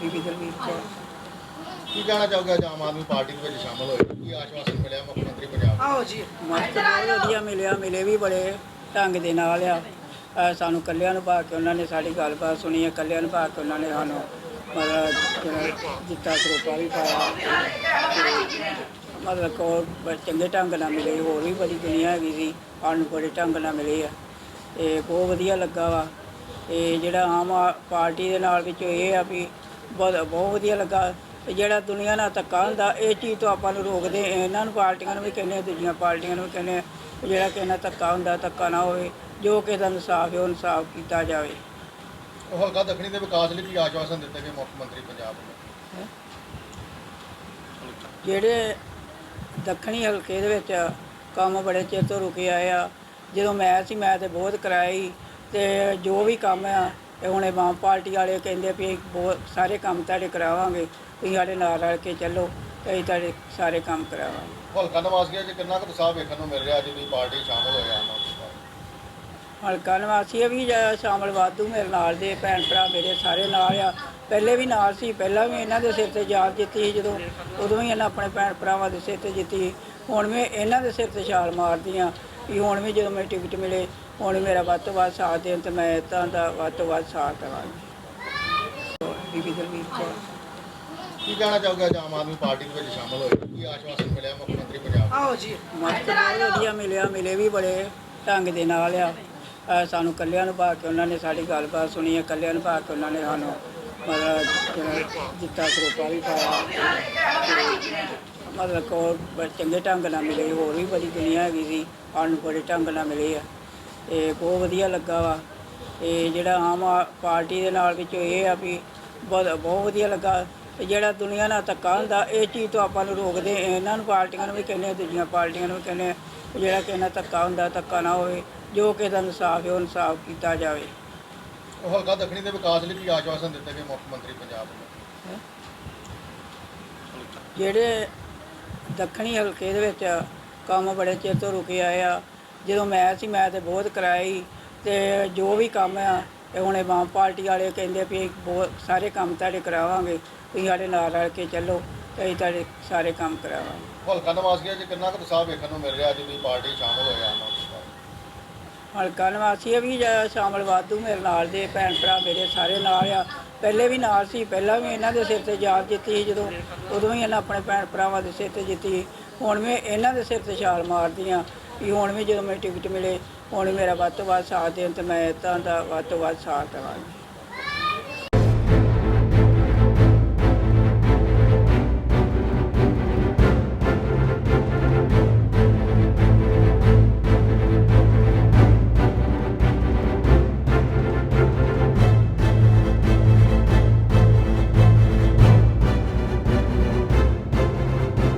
ਬੀਬੀ ਦਲਵੀਰ ਕੌਰ ਕੀ ਕਹਿਣਾ ਚਾਹੋਗੇ ਅੱਜ ਆਮ ਆਦਮੀ ਪਾਰਟੀ ਦੇ ਵਿੱਚ ਸ਼ਾਮਲ ਹੋਏ? ਕੀ ਆਸ਼ਵਾਸਨ ਮਿਲਿਆ ਮੁੱਖ ਮੰਤਰੀ ਪੰਜਾਬ ਆਓ ਜੀ। ਮਸਤ ਬਹੁਤ ਵਧੀਆ ਮਿਲਿਆ ਮਿਲੇ ਵੀ ਬੜੇ ਢੰਗ ਦੇ ਨਾਲ ਆ। ਅਹ ਸਾਨੂੰ ਕੱਲਿਆਂ ਨੂੰ ਪਾ ਕੇ ਉਹਨਾਂ ਨੇ ਸਾਡੀ ਗੱਲਬਾਤ ਸੁਣੀ ਹੈ ਕੱਲਿਆਂ ਨੂੰ ਪਾ ਕੇ ਉਹਨਾਂ ਨੇ ਸਾਨੂੰ ਮਤਲਬ ਜਿਹੜਾ ਜਿੱਤਾ ਸਰੂਪਾ ਵੀ ਪਾਇਆ। ਤੇ ਮਤਲਬ ਕੋ ਚੰਗੇ ਢੰਗ ਨਾਲ ਮਿਲੇ ਹੋਰ ਵੀ ਬੜੀ ਦੁਨੀਆ ਹੈਗੀ ਸੀ ਸਾਨੂੰ ਬੜੇ ਢੰਗ ਨਾਲ ਮਿਲੇ ਆ। ਤੇ ਬਹੁਤ ਵਧੀਆ ਲੱਗਾ ਵਾ। ਤੇ ਜਿਹੜਾ ਆਮ ਆ- ਪਾਰਟੀ ਦੇ ਨਾਲ ਵਿੱਚ ਇਹ ਆ ਵੀ ਬਹੁਤ ਬਹੁਤ ਵਧੀਆ ਲੱਗਾ। ਤੇ ਜਿਹੜਾ ਦੁਨੀਆ ਨਾਲ ਧੱਕਾ ਹੁੰਦਾ ਇਹ ਚੀਜ਼ ਤੋਂ ਆਪਾਂ ਨੂੰ ਰੋਕਦੇ ਇਹਨਾਂ ਨੂੰ ਪਾਰਟੀਆਂ ਨੂੰ ਵੀ ਕਹਿੰਦੇ ਦੂਜੀਆਂ ਪਾਰਟੀਆਂ ਨੂੰ ਵੀ ਕਹਿੰਦੇ ਜਿਹੜਾ ਕਿਸੇ ਨਾਲ ਧੱਕਾ ਹੁੰਦਾ ਧੱਕਾ ਨਾ ਹੋਵੇ। ਜੋ ਕਿਸੇ ਦਾ ਇਨਸਾਫ ਹੈ ਉਹ ਇਨਸਾਫ ਕੀਤਾ ਜਾਵੇ। ਉਹ ਹਲਕਾ ਦੱਖਣੀ ਦੇ ਵਿਕਾਸ ਲਈ ਕੀ ਆਸ਼ਵਾਸਨ ਦਿੱਤੇ ਗਏ ਮੁੱਖ ਮੰਤਰੀ ਪੰਜਾਬ ਨੂੰ ਜਿਹੜੇ ਦੱਖਣੀ ਹਲਕੇ ਦੇ ਵਿੱਚ ਕੰਮ ਬੜੇ ਚਿਰ ਤੋਂ ਰੁਕੇ ਆਏ ਆ। ਜਦੋਂ ਮੈਂ ਸੀ ਮੈਂ ਤੇ ਬਹੁਤ ਕਰਾਈ ਤੇ ਜੋ ਵੀ ਕੰਮ ਆ ਇਹ ਹੁਣ ਇਹ ਵਾਮ ਪਾਰਟੀ ਵਾਲੇ ਕਹਿੰਦੇ ਵੀ ਬਹੁਤ ਸਾਰੇ ਕੰਮ ਤੁਹਾਡੇ ਕਰਾਵਾਂਗੇ ਤੁਸੀਂ ਸਾਡੇ ਨਾਲ ਰਲ ਕੇ ਚੱਲੋ ਤੇ ਅਸੀਂ ਤੁਹਾਡੇ ਸਾਰੇ ਕੰਮ ਕਰਾਵਾਂਗੇ। ਹਲਕਾ ਨਿਵਾਸੀਆਂ 'ਚ ਕਿੰਨਾ ਕੁ ਉਤਸ਼ਾਹ ਵੇਖਣ ਨੂੰ ਮਿਲ ਰਿਹਾ ਅੱਜ ਦੀ ਪਾਰਟੀ ਸ਼ਾਮਲ ਹੋਇਆ ਆਮ ਆਦਮੀ ਪਾਰਟੀ। ਹਲਕਾ ਨਿਵਾਸੀ ਵੀ ਜ- ਸ਼ਾਮਲ ਵਾਧੂ ਮੇਰੇ ਨਾਲ ਦੇ ਭੈਣ ਭਰਾ ਮੇਰੇ ਸਾਰੇ ਨਾਲ ਆ। ਪਹਿਲੇ ਵੀ ਨਾਲ ਸੀ ਪਹਿਲਾਂ ਵੀ ਇਹਨਾਂ ਦੇ ਸਿਰ ਤੇ ਜਾਲ ਜਿੱਤੀ ਸੀ ਜਦੋਂ ਉਦੋਂ ਵੀ ਇਹਨਾਂ ਆਪਣੇ ਭੈਣ ਭਰਾਵਾਂ ਦੇ ਸਿਰ ਤੇ ਜਿੱਤੀ ਹੁਣ ਵੀ ਇਹਨਾਂ ਦੇ ਸਿਰ ਤੇ ਛਾਲ ਮਾਰਦੀਆਂ ਵੀ ਹੁਣ ਵੀ ਜਦੋਂ ਮੈਨੂੰ ਟਿਕਟ ਮਿਲੇ ਹੁਣ ਮੇਰਾ ਵੱਧ ਤੋਂ ਵੱਧ ਸਾਥ ਦੇਣ ਤੇ ਮੈਂ ਤਾਂ ਦਾ ਵੱਧ ਤੋਂ ਵੱਧ ਸਾਥ ਦੇਵਾਂਗੀ। ਬੀਬੀ ਦਲਵੀਰ ਕੌਰ। ਕੀ ਕਹਿਣਾ ਚਾਹੋਗੇ ਅੱਜ ਆਮ ਆਦਮੀ ਪਾਰਟੀ ਦੇ ਵਿੱਚ ਸ਼ਾਮਲ ਹੋਏ? ਕੀ ਆਸ਼ਵਾਸਨ ਮਿਲਿਆ ਮੁੱਖ ਮੰਤਰੀ ਪੰਜਾਬ ਆਓ ਜੀ ਮਸਤ ਬਹੁਤ ਵਧੀਆ ਮਿਲਿਆ ਮਿਲੇ ਵੀ ਬੜੇ ਢੰਗ ਦੇ ਨਾਲ ਆ। ਅਹ ਸਾਨੂੰ ਕੱਲਿਆਂ ਨੂੰ ਪਾ ਕੇ ਉਹਨਾਂ ਨੇ ਸਾਡੀ ਗੱਲਬਾਤ ਸੁਣੀ ਹੈ ਕੱਲਿਆਂ ਨੂੰ ਪਾ ਕੇ ਉਹਨਾਂ ਨੇ ਸਾਨੂੰ ਮਤਲਬ ਜਿਹੜਾ ਜਿੱਤਾ ਸਰੂਪਾ ਵੀ ਪਾਇਆ। ਮਤਲਬ ਕੋ ਚੰਗੇ ਢੰਗ ਨਾਲ ਮਿਲੇ ਹੋਰ ਵੀ ਬੜੀ ਦੁਨੀਆ ਹੈਗੀ ਸੀ ਸਾਨੂੰ ਬੜੇ ਢੰਗ ਨਾਲ ਮਿਲੇ ਆ। ਤੇ ਬਹੁਤ ਵਧੀਆ ਲੱਗਾ ਵਾ। ਤੇ ਜਿਹੜਾ ਆਮ ਆ- ਪਾਰਟੀ ਦੇ ਨਾਲ ਵਿੱਚ ਇਹ ਆ ਵੀ ਬਹੁਤ ਬਹੁਤ ਵਧੀਆ ਲੱਗਾ। ਤੇ ਜਿਹੜਾ ਦੁਨੀਆ ਨਾਲ ਧੱਕਾ ਹੁੰਦਾ ਇਹ ਚੀਜ਼ ਤੋਂ ਆਪਾਂ ਨੂੰ ਰੋਕਦੇ ਇਹਨਾਂ ਨੂੰ ਪਾਰਟੀਆਂ ਨੂੰ ਵੀ ਕਹਿੰਦੇ ਆ, ਦੂਜੀਆਂ ਪਾਰਟੀਆਂ ਨੂੰ ਵੀ ਕਹਿੰਦੇ ਆ ਵੀ ਜਿਹੜਾ ਕਿਸੇ ਨਾਲ ਧੱਕਾ ਹੁੰਦਾ ਧੱਕਾ ਨਾ ਹੋਵੇ ਜੋ ਕਿਸੇ ਦਾ ਇਨਸਾਫ ਹੈ ਉਹ ਇਨਸਾਫ ਕੀਤਾ ਜਾਵੇ। ਉਹ ਹਲਕਾ ਦੱਖਣੀ ਦੇ ਵਿਕਾਸ ਲਈ ਕੀ ਆਸ਼ਵਾਸਨ ਦਿੱਤੇ ਗਏ ਮੁੱਖ ਮੰਤਰੀ ਪੰਜਾਬ ਨੂੰ। ਜਿਹੜੇ ਦੱਖਣੀ ਹਲਕੇ ਦੇ ਵਿੱਚ ਕੰਮ ਬੜੇ ਚਿਰ ਤੋਂ ਰੁਕੇ ਆਏ ਆ ਜਦੋਂ ਮੈਂ ਸੀ ਮੈਂ ਤੇ ਬਹੁਤ ਕਰਾਈ ਤੇ ਜੋ ਵੀ ਕੰਮ ਆ ਇਹ ਹੁਣ ਇਹ ਵਾਮ ਪਾਰਟੀ ਵਾਲੇ ਕਹਿੰਦੇ ਵੀ ਬਹੁਤ ਸਾਰੇ ਕੰਮ ਤੁਹਾਡੇ ਕਰਾਵਾਂਗੇ ਤੁਸੀਂ ਸਾਡੇ ਨਾਲ ਰਲ ਕੇ ਚੱਲੋ ਤੇ ਅਸੀਂ ਤੁਹਾਡੇ ਸਾਰੇ ਕੰਮ ਕਰਾਵਾਂਗੇ। ਹਲਕਾ ਨਿਵਾਸੀਆਂ 'ਚ ਕਿੰਨਾ ਕੁ ਉਤਸ਼ਾਹ ਵੇਖਣ ਨੂੰ ਮਿਲ ਰਿਹਾ ਅੱਜ ਦੀ ਪਾਰਟੀ ਸ਼ਾਮਲ ਹੋਇਆ ਆਮ ਆਦਮੀ ਪਾਰਟੀ? ਹਲਕਾ ਨਿਵਾਸੀ ਵੀ ਜ- ਸ਼ਾਮਲ ਵਾਧੂ ਮੇਰੇ ਨਾਲ ਦੇ ਭੈਣ ਭਰਾ ਮੇਰੇ ਸਾਰੇ ਨਾਲ ਆ। ਪਹਿਲੇ ਵੀ ਨਾਲ ਸੀ ਪਹਿਲਾਂ ਵੀ ਇਹਨਾਂ ਦੇ ਸਿਰ ਤੇ ਜਾਲ ਜਿੱਤੀ ਸੀ ਜਦੋਂ ਉਦੋਂ ਵੀ ਇਹਨਾਂ ਆਪਣੇ ਭੈਣ ਭਰਾਵਾਂ ਦੇ ਸਿਰ ਤੇ ਜਿੱਤੀ ਹੁਣ ਵੀ ਇਹਨਾਂ ਦੇ ਸਿਰ ਤੇ ਛਾਲ ਮਾਰਦੀਆਂ। ਵੀ ਹੁਣ ਵੀ ਜਦੋਂ ਮੈਨੂੰ ਟਿਕਟ ਮਿਲੇ, ਹੁਣ ਵੀ ਮੇਰਾ ਵੱਧ ਤੋਂ ਵੱਧ ਸਾਥ ਦੇਣ ਤੇ ਮੈਂ ਇੱਦਾਂ ਦਾ ਵੱਧ ਤੋਂ ਵੱਧ ਸਾਥ ਦੇਵਾਂਗੀ।